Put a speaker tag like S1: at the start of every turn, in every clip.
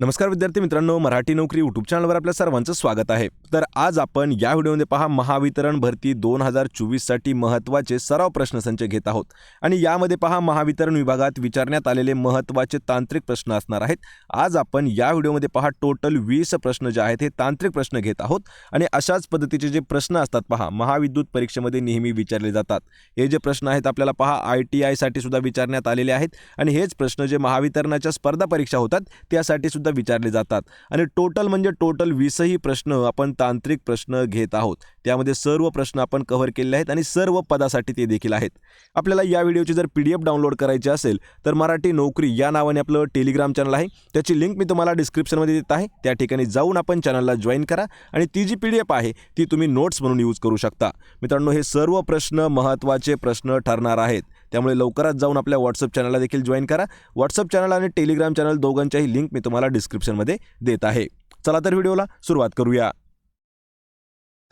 S1: नमस्कार विद्यार्थी मित्रांनो मराठी नोकरी यूट्यूब चॅनलवर आपल्या सर्वांचं स्वागत आहे. तर आज आपण या व्हिडिओमध्ये पहा महावितरण भरती दोन हजार चोवीससाठी महत्त्वाचे सराव प्रश्नसंच घेत आहोत. आणि यामध्ये पहा महावितरण विभागात विचारण्यात आलेले महत्त्वाचे तांत्रिक प्रश्न असणार आहेत. आज आपण या व्हिडिओमध्ये पहा टोटल वीस प्रश्न जे आहेत हे तांत्रिक प्रश्न घेत आहोत. आणि अशाच पद्धतीचे जे प्रश्न असतात पहा महाविद्युत परीक्षेमध्ये नेहमी विचारले जातात. हे जे प्रश्न आहेत आपल्याला पहा आय टी आयसाठी सुद्धा विचारण्यात आलेले आहेत. आणि हेच प्रश्न जे महावितरणाच्या स्पर्धा परीक्षा होतात त्यासाठी सुद्धा विचारले जातात. आणि टोटल म्हणजे टोटल वीसही प्रश्न आपण तांत्रिक प्रश्न घेत आहोत. त्यामध्ये सर्व प्रश्न आपण कव्हर केलेले आहेत आणि सर्व पदासाठी ते देखील आहेत. आपल्याला या व्हिडिओची जर पी डी एफ डाउनलोड करायची असेल तर मराठी नोकरी या नावाने आपलं टेलिग्राम चॅनल आहे. त्याची लिंक मी तुम्हाला डिस्क्रिप्शनमध्ये देत आहे. त्या ठिकाणी जाऊन आपण चॅनलला जॉईन करा आणि ती जी पी डी एफ आहे ती तुम्ही नोट्स म्हणून यूज करू शकता. मित्रांनो हे सर्व प्रश्न महत्त्वाचे प्रश्न ठरणार आहेत. त्यामुळे लवकरात जाऊन आपल्या व्हॉट्सअप चॅनलला देखील जॉईन करा. व्हॉट्सअप चॅनल आणि टेलिग्राम चॅनल दोघांच्याही लिंक मी तुम्हाला डिस्क्रिप्शनमध्ये देत आहे. चला तर व्हिडिओला सुरुवात करूया.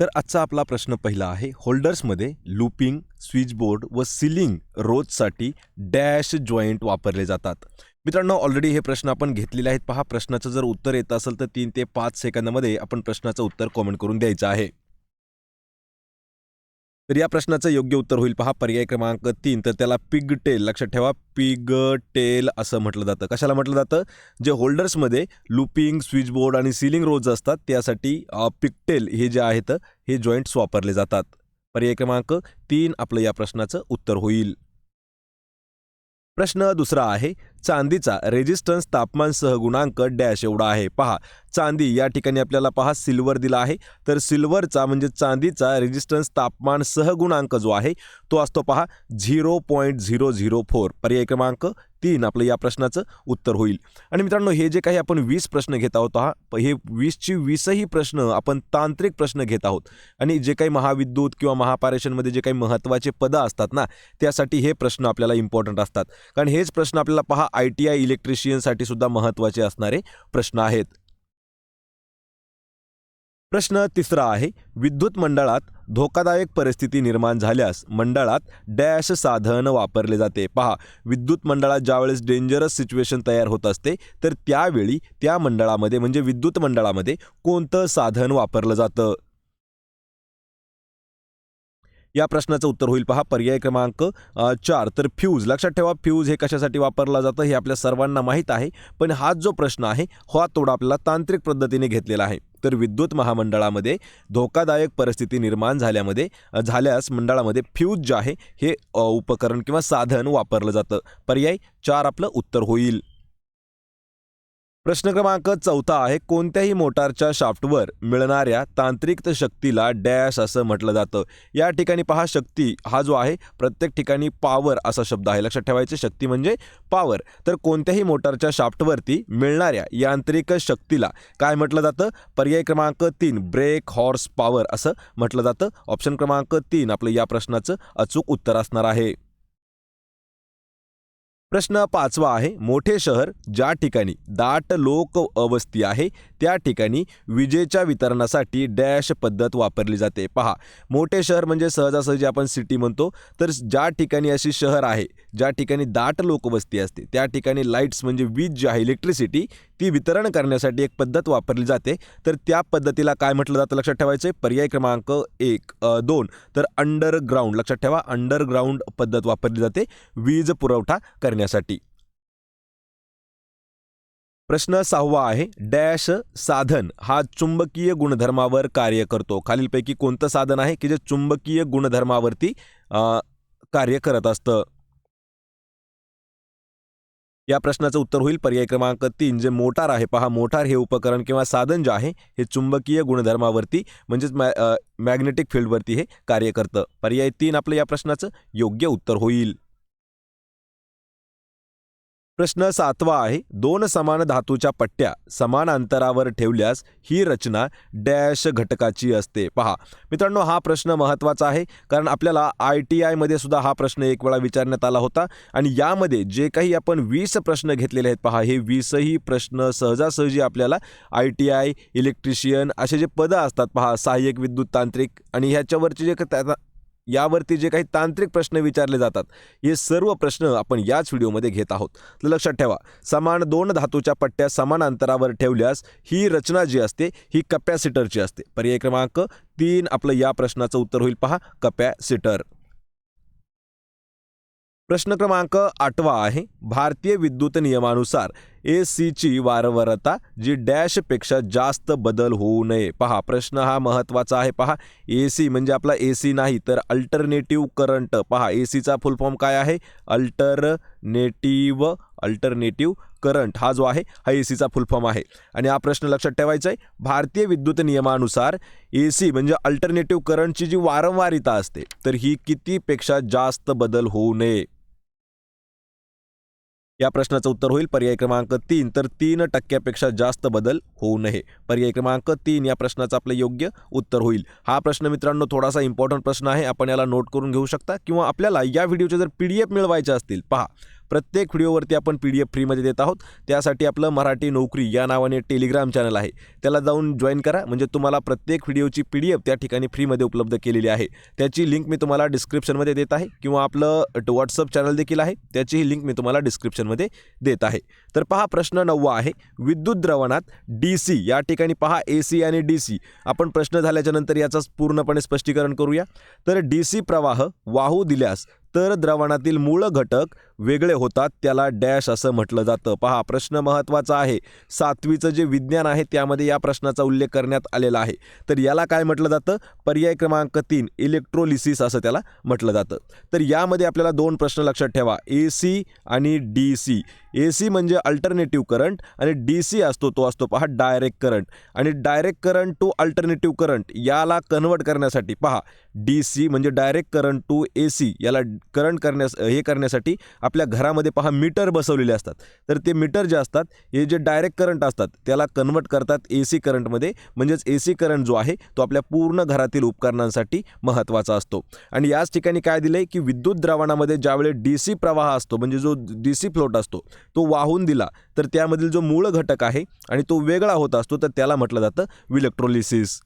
S1: तर आजचा आपला प्रश्न पहिला आहे. होल्डर्समध्ये लूपिंग स्विचबोर्ड व सिलिंग रोजसाठी डॅश जॉईंट वापरले जातात. मित्रांनो ऑलरेडी हे प्रश्न आपण घेतलेले आहेत. पहा प्रश्नाचं जर उत्तर येत असेल तर तीन ते पाच सेकंदामध्ये आपण प्रश्नाचं उत्तर कॉमेंट करून द्यायचं आहे. तर या प्रश्नाचं योग्य उत्तर होईल. पहा पर्याय क्रमांक तीन तर त्याला पिग टेल लक्षात ठेवा. पिग टेल असं म्हटलं जातं. कशाला म्हटलं जातं? जे होल्डर्समध्ये लुपिंग स्विचबोर्ड आणि सिलिंग रोज असतात त्यासाठी पिगटेल हे जे आहेत हे जॉईंट्स वापरले जातात. पर्याय क्रमांक तीन आपलं या प्रश्नाचं उत्तर होईल. प्रश्न दुसरा आहे चांदीचा रेजिस्टन्स तापमान सहगुणांक डॅश एवढा आहे. पहा चांदी या ठिकाणी आपल्याला पहा सिल्वर दिला आहे. तर सिल्वरचा म्हणजे चांदीचा रेजिस्टन्स तापमान सहगुणांक जो आहे तो असतो पहा zero point zero zero four पर्याय क्रमांक तीन आपलं या प्रश्नाचं उत्तर होईल. आणि मित्रांनो हे जे काही आपण वीस प्रश्न घेत आहोत हा प- हे वीसची वीसही प्रश्न आपण तांत्रिक प्रश्न घेत आहोत. आणि जे काही महाविद्युत किंवा महापारेषणमध्ये जे काही महत्त्वाचे पदं असतात ना त्यासाठी हे प्रश्न आपल्याला इम्पॉर्टंट असतात. कारण हेच प्रश्न आपल्याला पहा आय टी आय इलेक्ट्रिशियनसाठी सुद्धा महत्त्वाचे असणारे प्रश्न आहेत. प्रश्न तिसरा आहे विद्युत मंडळात धोकादायक परिस्थिती निर्माण झाल्यास मंडळात डॅश साधन वापरले जाते. पहा विद्युत मंडळात ज्यावेळेस डेंजरस सिच्युएशन तयार होत असते तर त्यावेळी त्या मंडळामध्ये म्हणजे विद्युत मंडळामध्ये कोणतं साधन वापरलं जातं? या प्रश्नाचं उत्तर होईल. पहा पर्याय क्रमांक चार. तर फ्यूज लक्षात ठेवा फ्यूज हे कशासाठी वापरलं जातं हे आपल्या सर्वांना माहीत आहे. पण हा जो प्रश्न आहे हो हा थोडा आपल्याला तांत्रिक पद्धतीने घेतलेला आहे. तर विद्युत महामंडळामध्ये धोकादायक परिस्थिती निर्माण झाल्यामध्ये झाल्यास मंडळामध्ये फ्यूज जे आहे हे उपकरण किंवा साधन वापरलं जातं. पर्याय चार आपलं उत्तर होईल. प्रश्न क्रमांक चौथा आहे कोणत्याही मोटारच्या शाफ्टवर मिळणाऱ्या तांत्रिक शक्तीला डॅश असं म्हटलं जातं. या ठिकाणी पहा शक्ती हा जो आहे प्रत्येक ठिकाणी पॉवर असा शब्द आहे. लक्षात ठेवायचे शक्ती म्हणजे पॉवर तर कोणत्याही मोटारच्या शाफ्टवरती मिळणाऱ्या यांत्रिक शक्तीला काय म्हटलं जातं? पर्याय क्रमांक तीन ब्रेक हॉर्स पॉवर असं म्हटलं जातं. ऑप्शन क्रमांक तीन आपलं या प्रश्नाचं अचूक उत्तर असणार आहे. प्रश्न पाचवा आहे मोठे शहर ज्या ठिकाणी दाट लोक वस्ती आहे त्या ठिकाणी विजेच्या वितरणासाठी डॅश पद्धत वापरली जाते. पहा मोठे शहर म्हणजे सहजासहजी आपण सिटी म्हणतो तर ज्या ठिकाणी अशी शहर आहे ज्या ठिकाणी दाट लोकवस्ती असते त्या ठिकाणी लाईट्स म्हणजे वीज जी आहे इलेक्ट्रिसिटी ती वितरण करण्यासाठी एक पद्धत वापरली जाते. तर त्या पद्धतीला काय म्हटलं जातं लक्षात ठेवायचं आहे पर्याय क्रमांक एक दोन. तर अंडरग्राऊंड लक्षात ठेवा अंडरग्राऊंड पद्धत वापरली जाते वीज पुरवठा करण्यासाठी. प्रश्न सहावा आहे डॅश साधन हा चुंबकीय गुणधर्मावर कार्य करतो. खालीलपैकी कोणतं साधन आहे की जे चुंबकीय गुणधर्मावरती कार्य करत असतं? या प्रश्नाचं उत्तर होईल. पर्याय क्रमांक तीन जे मोटार आहे पहा मोटार हे उपकरण किंवा साधन जे आहे हे चुंबकीय गुणधर्मावरती म्हणजेच मॅ मॅग्नेटिक फील्डवरती हे कार्य करतं. पर्याय तीन आपलं या प्रश्नाचं योग्य उत्तर होईल. प्रश्न सातवा आहे. दोन समान धातूच्या पट्ट्या समान अंतरावर ठेवल्यास ही रचना डॅश घटकाची असते. पहा मित्रांनो हा प्रश्न महत्त्वाचा आहे कारण आपल्याला आय टी आयमध्ये सुद्धा हा प्रश्न एक वेळा विचारण्यात आला होता आणि यामध्ये जे काही आपण वीस प्रश्न घेतलेले आहेत पहा हे वीसही प्रश्न सहजासहजी आपल्याला आय टी आय इलेक्ट्रिशियन असे जे पदं असतात पहा सहाय्यक विद्युत तांत्रिक आणि ह्याच्यावरचे जे त्या- यावरती जे काही तांत्रिक प्रश्न विचारले जातात हे सर्व प्रश्न आपण याच व्हिडिओमध्ये घेत आहोत. तर लक्षात ठेवा समान दोन धातूच्या पट्ट्या समान अंतरावर ठेवल्यास ही रचना जी असते ही कपॅसिटरची असते. पर्याय क्रमांक तीन आपलं या प्रश्नाचं उत्तर होईल पहा कपॅसिटर. प्रश्न क्रमांक आठवा आहे भारतीय विद्युत नियमानुसार ए सीची वारंवारता जी डॅशपेक्षा जास्त बदल होऊ नये. पहा प्रश्न हा महत्त्वाचा आहे. पहा ए सी म्हणजे आपला ए सी नाही तर अल्टरनेटिव्ह करंट. पहा ए सीचा फुल फॉर्म काय आहे? अल्टरनेटिव्ह अल्टरनेटिव्ह करंट हा जो आहे हा ए सीचा फुल फॉर्म आहे. आणि हा प्रश्न लक्षात ठेवायचा आहे भारतीय विद्युत नियमानुसार ए सी म्हणजे अल्टरनेटिव्ह करंटची जी वारंवारिता असते तर ही कितीपेक्षा जास्त बदल होऊ नये. या प्रश्नाचं उत्तर होईल. पर्याय क्रमांक तीन. तर तीन टक्क्यापेक्षा जास्त बदल होऊ नये. पर्याय क्रमांक तीन या प्रश्नाचं आपलं योग्य उत्तर होईल. हा प्रश्न मित्रांनो थोडासा इम्पॉर्टंट प्रश्न आहे. आपण याला नोट करून घेऊ शकता किंवा आपल्याला या व्हिडिओचे जर पी डी एफ मिळवायचे असतील पहा. प्रत्येक व्हिडिओवरती आपण पी डी एफ फ्रीमध्ये देत आहोत. त्यासाठी आपलं मराठी नोकरी या नावाने टेलिग्राम चॅनल आहे. त्याला जाऊन जॉईन करा. म्हणजे तुम्हाला प्रत्येक व्हिडिओची पी डी एफ त्या ठिकाणी फ्रीमध्ये उपलब्ध केलेली आहे. त्याची लिंक मी तुम्हाला डिस्क्रिप्शनमध्ये देत आहे किंवा आपलं व्हॉट्सअप चॅनल देखील आहे. त्याचीही लिंक मी तुम्हाला डिस्क्रिप्शनमध्ये देत आहे. तर पहा प्रश्न नववा आहे. विद्युत द्रवणात डी सी या ठिकाणी पहा ए सी आणि डी सी. आपण प्रश्न झाल्याच्यानंतर याचं पूर्णपणे स्पष्टीकरण करूया. तर डी सी प्रवाह वाहू दिल्यास तर द्रवणातील मूळ घटक वेगळे होतात त्याला डॅश असं म्हटलं जातं. पहा प्रश्न महत्त्वाचा आहे. सातवीचं जे विज्ञान आहे त्यामध्ये या प्रश्नाचा उल्लेख करण्यात आलेला आहे. तर याला काय म्हटलं जातं? पर्याय क्रमांक तीन इलेक्ट्रोलिसिस असं त्याला म्हटलं जातं. तर यामध्ये आपल्याला दोन प्रश्न लक्षात ठेवा. ए सी आणि डी सी ए सी म्हणजे अल्टरनेटिव्ह करंट आणि डी सी असतो तो असतो पहा डायरेक्ट करंट आणि direct current to alternative current याला कन्वर्ट करण्यासाठी पहा डी सी म्हणजे direct current to A C याला करंट करण्यास हे करण्यासाठी आपल्या घरामध्ये पहा मीटर बसवलेले असतात. तर ते मीटर जे असतात हे जे डायरेक्ट करंट असतात त्याला कन्वर्ट करतात ए सी करंटमध्ये म्हणजेच ए सी करंट जो आहे तो आपल्या पूर्ण घरातील उपकरणांसाठी महत्त्वाचा असतो. आणि याच ठिकाणी काय दिलं आहे की विद्युत द्रावणामध्ये ज्यावेळी डी सी प्रवाह असतो म्हणजे जो डी सी फ्लोट असतो तो वाहून दिला तर त्यामधील जो मूळ घटक आहे आणि तो वेगळा होत असतो तर त्याला म्हटलं जातं विलेक्ट्रोलिसिस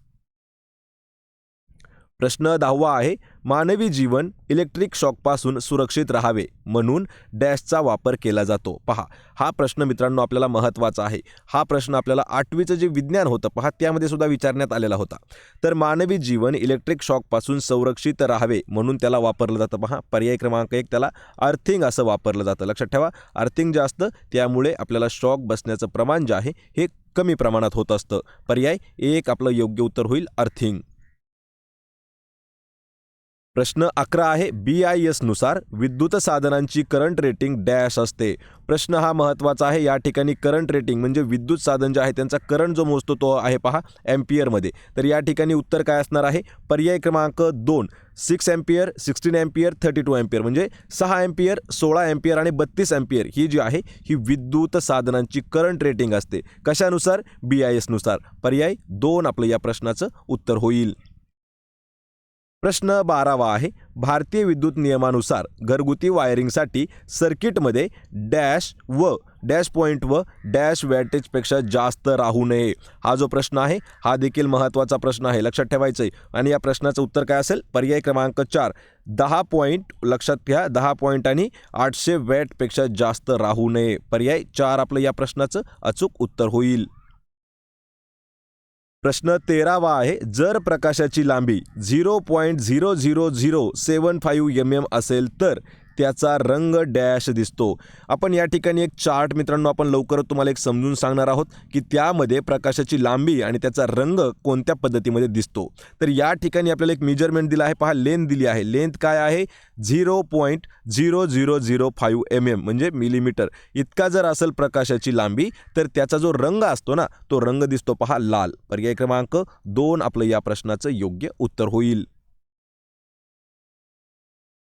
S1: प्रश्न दहावा आहे मानवी जीवन इलेक्ट्रिक शॉकपासून सुरक्षित राहावे म्हणून डॅशचा वापर केला जातो. पहा हा प्रश्न मित्रांनो आपल्याला महत्त्वाचा आहे. हा प्रश्न आपल्याला आठवीचं जे विज्ञान होतं पहा त्यामध्ये सुद्धा विचारण्यात आलेला होता. तर मानवी जीवन इलेक्ट्रिक शॉकपासून संरक्षित राहावे म्हणून त्याला वापरलं जातं. पहा पर्याय क्रमांक एक त्याला अर्थिंग असं वापरलं जातं. लक्षात ठेवा अर्थिंग जे असतं त्यामुळे आपल्याला शॉक बसण्याचं प्रमाण जे आहे हे कमी प्रमाणात होत असतं. पर्याय एक आपलं योग्य उत्तर होईल अर्थिंग प्रश्न अकरा आहे. बी आय एसनुसार विद्युत साधनांची करंट रेटिंग डॅश असते. प्रश्न हा महत्त्वाचा आहे. या ठिकाणी करंट रेटिंग म्हणजे विद्युत साधन जे आहे त्यांचा करंट जो मोजतो तो आहे पहा एम्पियरमध्ये तर या ठिकाणी उत्तर काय असणार आहे? पर्याय क्रमांक दोन six ampere sixteen ampere thirty two ampere म्हणजे सहा एम्पियर सोळा एम्पियर आणि बत्तीस एम्पियर ही जी आहे ही विद्युत साधनांची करंट रेटिंग असते. कशानुसार? बी आय एसनुसार पर्याय दोन आपलं या प्रश्नाचं उत्तर होईल. प्रश्न बारावा आहे. भारतीय विद्युत नियमानुसार घरगुती वायरिंगसाठी सर्किटमध्ये डॅश व डॅश पॉईंट व डॅश वॅटेजपेक्षा जास्त राहू नये. हा जो प्रश्न आहे हा देखील महत्त्वाचा प्रश्न आहे. लक्षात ठेवायचं आहे. आणि या प्रश्नाचं उत्तर काय असेल? पर्याय क्रमांक चार. दहा पॉईंट लक्षात घ्या दहा पॉईंट आणि आठशे वॅटपेक्षा जास्त राहू नये. पर्याय चार आपलं या प्रश्नाचं अचूक उत्तर होईल. प्रश्न तेरावा आहे जर प्रकाशाची लांबी zero point zero zero zero seven five M M असेल तर त्याचा रंग डॅश दिसतो. आपण या ठिकाणी एक चार्ट मित्रांनो आपण लवकरच तुम्हाला एक समजून सांगणार आहोत की त्यामध्ये प्रकाशाची लांबी आणि त्याचा रंग कोणत्या पद्धतीमध्ये दिसतो. तर या ठिकाणी आपल्याला एक मेजरमेंट दिला आहे. पहा लेंथ दिली आहे. लेंथ काय आहे? Zero point zero zero zero five M M म्हणजे मिलीमीटर इतका जर असेल प्रकाशाची लांबी तर त्याचा जो रंग असतो ना तो रंग दिसतो पहा लाल. पर्याय क्रमांक दोन आपलं या प्रश्नाचं योग्य उत्तर होईल.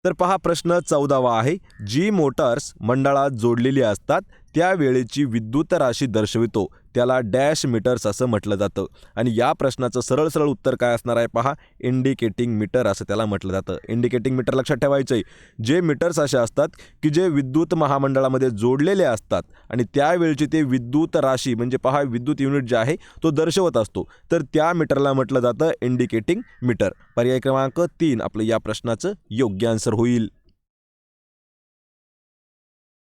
S1: तर पहा प्रश्न चौदावा आहे. जी मोटार्स मंडळात जोडलेली असतात त्यावेळेची विद्युत राशी दर्शवितो. त्याला डॅश मीटर्स असं म्हटलं जातं. आणि या प्रश्नाचं सरळ सरळ उत्तर काय असणार आहे पहा. इंडिकेटिंग मीटर असं त्याला म्हटलं जातं. इंडिकेटिंग मीटर लक्षात ठेवायचं आहे जे मीटर्स असे असतात की जे विद्युत महामंडळामध्ये जोडलेले असतात आणि त्यावेळची ते विद्युत राशी म्हणजे पहा विद्युत युनिट जे आहे तो दर्शवत असतो. तर त्या मीटरला म्हटलं जातं इंडिकेटिंग मीटर. पर्याय क्रमांक तीन आपलं या प्रश्नाचं योग्य आन्सर होईल.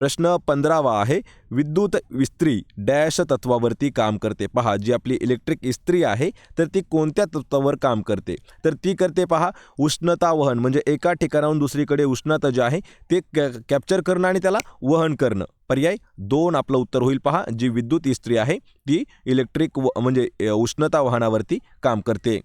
S1: प्रश्न पंधरावा आहे. विद्युत इस्त्री डॅश तत्वावरती काम करते. पहा जी आपली इलेक्ट्रिक इस्त्री आहे तर ती कोणत्या तत्वावर काम करते? तर ती करते पहा उष्णता वहन म्हणजे एका ठिकाणाहून दुसरीकडे उष्णता जे आहे ते कॅ कॅप्चर करणं आणि त्याला वहन करणं. पर्याय दोन आपलं उत्तर होईल पहा. जी विद्युत इस्त्री आहे ती इलेक्ट्रिक व म्हणजे उष्णता वाहनावरती काम करते.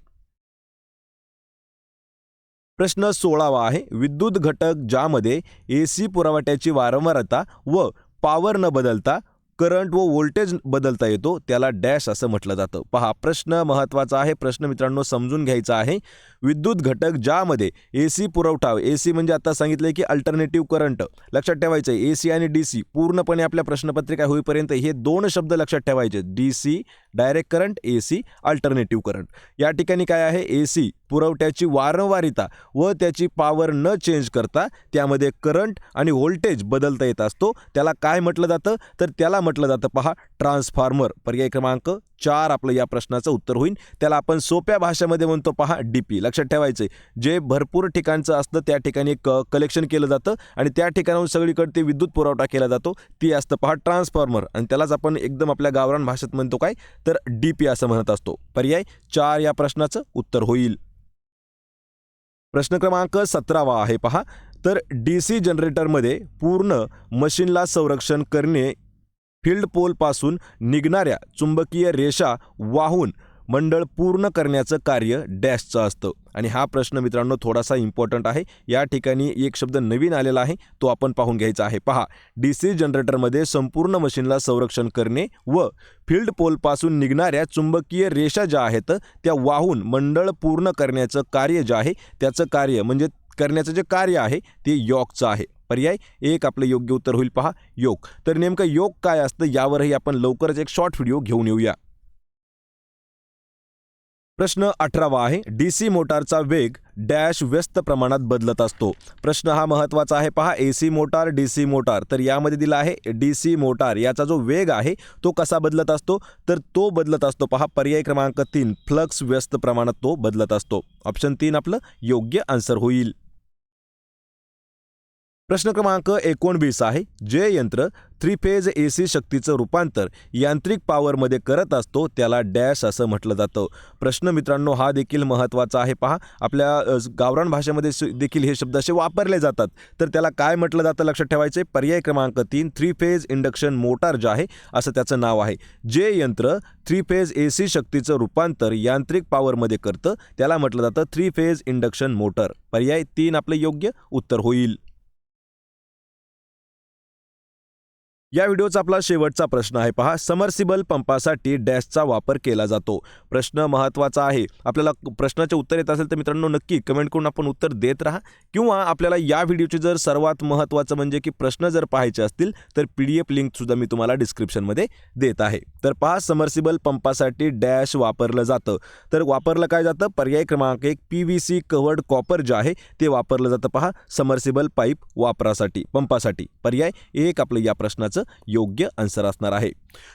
S1: प्रश्न सोळावा आहे. विद्युत घटक ज्यामध्ये ए सी पुरवठ्याची वारंवारता व पॉवर न बदलता करंट व व्होल्टेज बदलता येतो त्याला डॅश असं म्हटलं जातं. पहा प्रश्न महत्त्वाचा आहे. प्रश्न मित्रांनो समजून घ्यायचा आहे. विद्युत घटक ज्यामध्ये ए सी पुरवठा ए सी म्हणजे आता सांगितलं की अल्टरनेटिव्ह करंट लक्षात ठेवायचं आहे ए सी आणि डी सी पूर्णपणे आपल्या प्रश्नपत्रिका होईपर्यंत हे दोन शब्द लक्षात ठेवायचे. D C direct current A C alternative current या ठिकाणी काय आहे? ए सी पुरवठ्याची वारंवारिता व त्याची पॉवर न चेंज करता त्यामध्ये करंट आणि व्होल्टेज बदलता येत असतो. त्याला काय म्हटलं जातं? तर त्याला म्हटलं जातं पहा ट्रान्सफॉर्मर पर्याय क्रमांक चार आपलं या प्रश्नाचं उत्तर होईल. त्याला आपण सोप्या भाषेमध्ये म्हणतो पहा डी पी लक्षात ठेवायचं आहे जे भरपूर ठिकाणचं असतं त्या ठिकाणी क कलेक्शन केलं जातं आणि त्या ठिकाणाहून सगळीकडे ते विद्युत पुरवठा केला जातो. ती असतं पहा ट्रान्सफॉर्मर आणि त्यालाच आपण एकदम आपल्या गावरान भाषेत म्हणतो काय? तर डी पी असं म्हणत असतो. पर्याय चार या प्रश्नाचं उत्तर होईल. प्रश्न क्रमांक सतरावा आहे पहा. तर डी सी जनरेटरमध्ये पूर्ण मशीनला संरक्षण करणे फील्ड पोलपासून निघणाऱ्या चुंबकीय रेषा वाहून मंडळ पूर्ण करण्याचं कार्य डॅशचं असतं. आणि हा प्रश्न मित्रांनो थोडासा इम्पॉर्टंट आहे. या ठिकाणी एक शब्द नवीन आलेला आहे. तो आपण पाहून घ्यायचा आहे. पहा डी सी जनरेटरमध्ये संपूर्ण मशीनला संरक्षण करणे व फील्ड पोलपासून निघणाऱ्या चुंबकीय रेषा ज्या आहेत त्या वाहून मंडळ पूर्ण करण्याचं कार्य जे आहे त्याचं कार्य म्हणजे करण्याचं जे कार्य आहे ते यॉकचं आहे. पर्याय? एक आपलं योग्य उत्तर होईल. पहा योग तर नेमकं योग काय असतं यावरही आपण लवकरच एक शॉर्ट व्हिडिओ घेऊन येऊया. प्रश्न अठरावा आहे. डी सी मोटारचा वेग डॅश व्यस्त प्रमाणात बदलत असतो. प्रश्न हा महत्त्वाचा आहे. पहा A C motor D C motor. तर यामध्ये दिला आहे डी सी मोटार. याचा जो वेग आहे तो कसा बदलत असतो? तर तो बदलत असतो. पहा पर्याय क्रमांक तीन फ्लक्स व्यस्त प्रमाणात तो बदलत असतो. ऑप्शन तीन आपलं योग्य आन्सर होईल. प्रश्न क्रमांक एकोणवीस आहे. जे यंत्र थ्री फेज ए सी शक्तीचं रूपांतर यांत्रिक पॉवरमध्ये करत असतो त्याला डॅश असं म्हटलं जातं. प्रश्न मित्रांनो हा देखील महत्त्वाचा आहे. पहा आपल्या गावरान भाषेमध्ये देखील हे शब्द असे वापरले जातात. तर त्याला काय म्हटलं जातं लक्षात ठेवायचे पर्याय क्रमांक तीन थ्री फेज इंडक्शन मोटार जे आहे असं त्याचं नाव आहे. जे यंत्र थ्री फेज ए सी शक्तीचं रूपांतर यांत्रिक पॉवरमध्ये करतं त्याला म्हटलं जातं थ्री फेज इंडक्शन मोटर पर्याय तीन आपलं योग्य उत्तर होईल. या व्हिडिओचा आपला शेवटचा प्रश्न आहे. पहा समर्सिबल पंपासाठी डॅशचा वापर केला जातो. प्रश्न महत्त्वाचा आहे. आपल्याला प्रश्नाचे उत्तर येत असेल तर मित्रांनो नक्की कमेंट करून आपण उत्तर देत राहा. किंवा आपल्याला या व्हिडिओचे जर सर्वात महत्त्वाचं म्हणजे की प्रश्न जर पाहायचे असतील तर पी डी एफ लिंकसुद्धा मी तुम्हाला डिस्क्रिप्शनमध्ये देत आहे. तर पहा समर्सिबल पंपासाठी डॅश वापरलं जातं. तर वापरलं काय जातं? पर्याय क्रमांक एक P V C covered copper जे आहे ते वापरलं जातं पहा समर्सिबल पाईप वापरासाठी पंपासाठी. पर्याय एक आपलं या प्रश्नाचं योग्य आन्सर असणार आहे.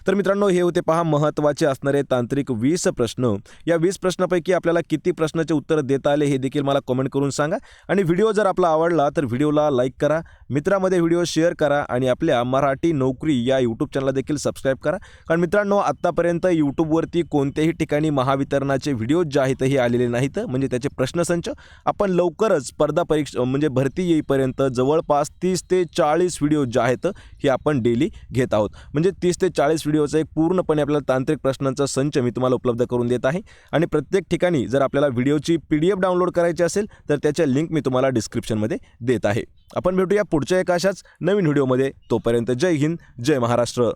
S1: तर मित्रांनो हे होते पहा महत्त्वाचे असणारे तांत्रिक वीस प्रश्न. या वीस प्रश्नापैकी आपल्याला किती प्रश्नाचे उत्तर देता आले हे देखील मला कमेंट करून सांगा. आणि व्हिडिओ जर आपला आवडला तर व्हिडिओला लाईक करा. मित्रामध्ये व्हिडिओ शेअर करा आणि आपल्या मराठी नोकरी या यूट्यूब चॅनलला देखील सबस्क्राईब करा. कारण मित्रांनो आत्तापर्यंत यूट्यूबवरती कोणत्याही ठिकाणी महावितरणाचे व्हिडिओ जे आहेत हे आलेले नाहीत. म्हणजे त्याचे प्रश्नसंच आपण लवकरच स्पर्धा परीक्षा म्हणजे भरती येईपर्यंत जवळपास तीस ते चाळीस व्हिडिओ जे आहेत हे आपण डे डेली घेत आहोत. म्हणजे तीस ते चाळीस व्हिडिओचा एक पूर्णपणे आपल्याला तांत्रिक प्रश्नांचा संच मी तुम्हाला उपलब्ध करून देत आहे. आणि प्रत्येक ठिकाणी जर आपल्याला व्हिडिओची पी डी एफ डाउनलोड करायची असेल तर त्याच्या लिंक मी तुम्हाला डिस्क्रिप्शनमध्ये देत आहे. आपण भेटूया पुढच्या एका अशाच नवीन व्हिडिओमध्ये. तोपर्यंत जय हिंद जय महाराष्ट्र.